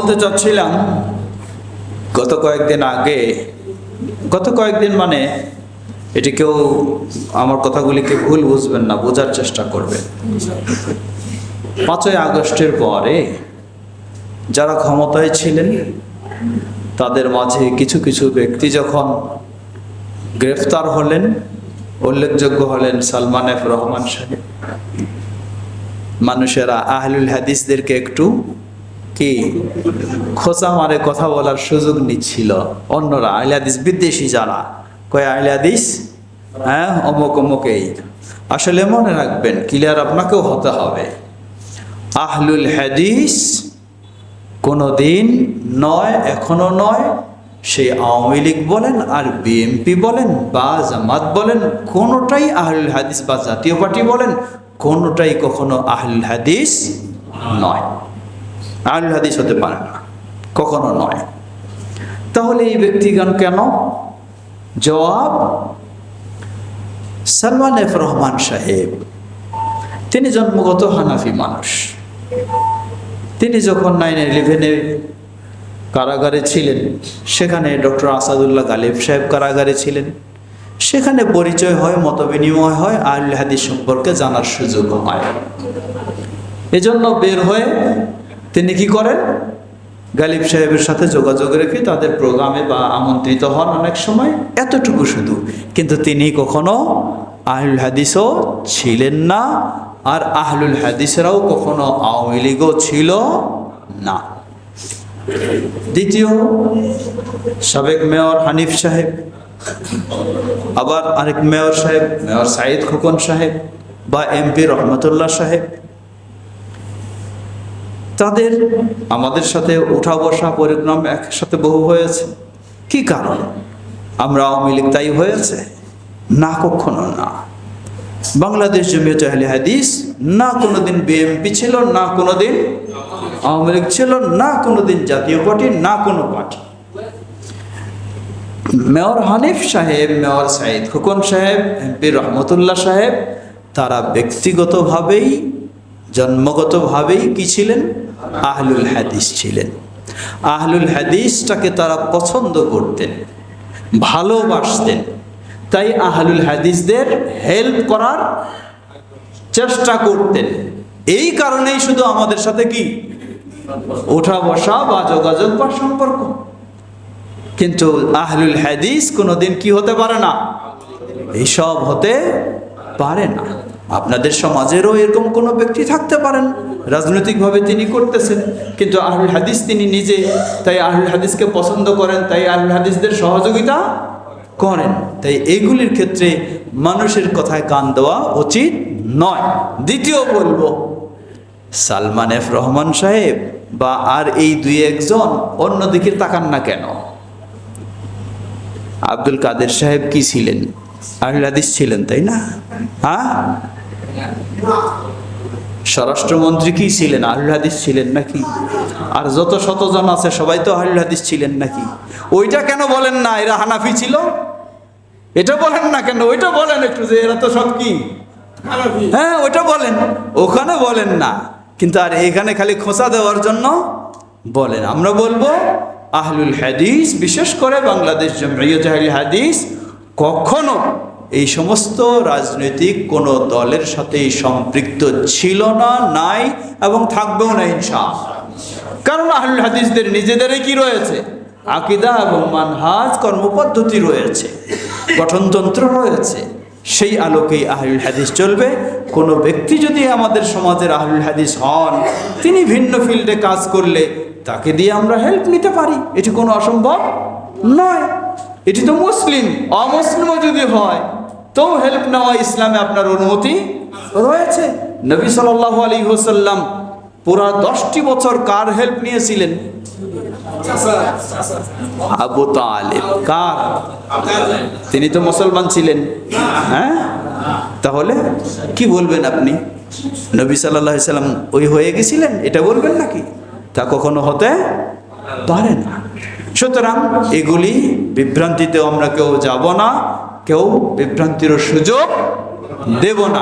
বলতে চাচ্ছিলাম, গত কয়েকদিন আগে, গত কয়েকদিন মানে এটি কেউ আমার কথাগুলিকে ভুল বুঝবেন না, বোঝার চেষ্টা করবেন। পাঁচই আগস্টের পরে যারা ক্ষমতায় ছিলেন, তাদের মাঝে কিছু কিছু ব্যক্তি যখন গ্রেফতার হলেন, উল্লেখযোগ্য হলেন সালমান এফ রহমান সাহেব। মানুষেরা আহলুল হাদিসদেরকে একটু কি? খোঁচা মারে কথা বলার সুযোগ নিচ্ছিল। অন্যরা আইলাদিস বিদ্বেষী যারা? কয় আহলে হাদিস? হ্যাঁ অমুক অমুক এই। আসলে মনে রাখবেন, ক্লিয়ার আপনাকেও হতে হবে। আহলুল হাদিস কোনো দিন নয়, এখনও নয়, সেই আওয়ামী লীগ বলেন আর বিএনপি বলেন বা জামাত বলেন, কোনোটাই আহলুল হাদিস বা জাতীয় পার্টি বলেন, কোনোটাই কখনো আহলুল হাদিস নয়। আহলুল হাদিস হতে পারে না, কখনো নয়। তাহলে এই ব্যক্তিগণ কেন? জবাব, সালমান এফ রহমান সাহেব, তিনি জন্মগত হানাফি মানুষ। তিনি যখন নাইন ইলেভেনে কারাগারে ছিলেন, সেখানে ডক্টর আসাদুল্লাহ গালিব সাহেব কারাগারে ছিলেন। সেখানে পরিচয় হয়, মতবিনিময় হয় আহুল হাদিস সম্পর্কে জানার সুযোগ হয়। এজন্য বের হয়ে তিনি কি করেন? গালিব সাহেবের সাথে যোগাযোগ রেখে তাদের প্রোগ্রামে বা আমন্ত্রিত হন অনেক সময়, এতটুকু শুধু। কিন্তু তিনি কখনো আহুল হাদিসও ছিলেন না, আর আহলুল হাদিসরাও কখনো আওয়ামী লীগও ছিল না। দ্বিতীয়, সাবেক মেয়র হানিফ সাহেব, আবার আরেক মেয়র সাহেব, মেয়র সাইদ খোকন সাহেব, বা এমপি রহমতুল্লাহ সাহেব। তাদের আমাদের সাথে উঠা বসা পরিক্রম একসাথে বহু হয়েছে। কি কারণ? আমরা আওয়ামী লীগ তাই হয়েছে? না কখনো না। বাংলাদেশ জমিয়ত আহলে হাদিস না কোনোদিন বিএমপি ছিল না কোনোদিন আওয়ামী লীগ ছিল না কোনোদিন জাতীয় পার্টি না কোনো পার্টি। মেয়র হানিফ সাহেব মেয়র সাইদ খোকন সাহেব এমপি রহমতুল্লাহ সাহেব তারা ব্যক্তিগতভাবেই জন্মগতভাবেই কি ছিলেন? আহলুল হাদিস ছিলেন। আহলুল হাদিসটাকে তারা পছন্দ করতেন, ভালোবাসতেন। তাই আহলুল হাদিসদের হেল্প করার চেষ্টা করতেন। এই কারণেই শুধু আমাদের সাথে কি? ওঠা বসা বা যোগাযোগ বা সম্পর্ক। কিন্তু আহলুল হাদিস কোনোদিন কি হতে পারে না? এইসব হতে পারে না। আপনাদের সমাজেরও এরকম কোনো ব্যক্তি থাকতে পারেন। রাজনৈতিকভাবে তিনি করতেছেন, কিন্তু আহুল হাদিস তিনি নিজে, তাই আহুল হাদিসকে পছন্দ করেন, তাই আহুল হাদিসদের সহযোগিতা করেন। তাই এইগুলির ক্ষেত্রে মানুষের কথায় কান দেওয়া উচিত নয়। দ্বিতীয় বলব, সালমান এফ রহমান সাহেব বা আর এই দুই একজন অন্যদিকে তাকান না কেন? আব্দুল কাদের সাহেব কি ছিলেন? আহলে হাদিস ছিলেন তাই না? হ্যাঁ স্বরাষ্ট্রমন্ত্রী কি ছিলেন? আহুল হাদিস ছিলেন নাকি? আর যত শতজন আছে সবাই তো আহুল হাদিস ছিলেন নাকি? ওইটা কেন বলেন না? এরা হানাফি ছিল? এটা বলেন না কেন? ওইটা বলেন একটু যে এরা তো সব কি? হ্যাঁ ওইটা বলেন। ওখানে বলেন না। কিন্তু আর এখানে খালি খোঁচা দেওয়ার জন্য বলেন। আমরা বলব আহলুল হাদিস বিশেষ করে বাংলাদেশ জমিয়ত হাদিস কখনো এই সমস্ত রাজনৈতিক কোনো দলের সাথেই সম্পৃক্ত ছিল না, নাই এবং থাকবেও না, ইনশাআল্লাহ। কারণ আহলুল হাদিসদের নিজেদেরই কি রয়েছে? আকিদা এবং মানহাজ কর্মপদ্ধতি রয়েছে, গঠনতন্ত্র রয়েছে। সেই আলোকেই আহলুল হাদিস চলবে। কোনো ব্যক্তি যদি আমাদের সমাজের আহলুল হাদিস হন, তিনি ভিন্ন ফিল্ডে কাজ করলে তাকে দিয়ে আমরা হেল্প নিতে পারি। এটি কোনো অসম্ভব নয়। এটি তো মুসলিম, অমুসলিমও যদি হয়, তো হেল্প নেওয়া ইসলামে আপনার অনুমতি রয়েছে। নবী সাল্লাহ আলী হোসাল্লাম পুরা দশটি বছর কার হেল্প নিয়েছিলেন? আবু তালেব। কার? তিনি তো মুসলমান ছিলেন। হ্যাঁ? তাহলে কি বলবেন আপনি? নবী সাল্লাহ সাল্লাম ওই হয়ে গেছিলেন? এটা বলবেন নাকি? তা কখনো হতে পারে না। সুতরাং এগুলি বিভ্রান্তিতে আমরা কেউ যাব না কেউ বিভ্রান্তিরও সুযোগ দেব না।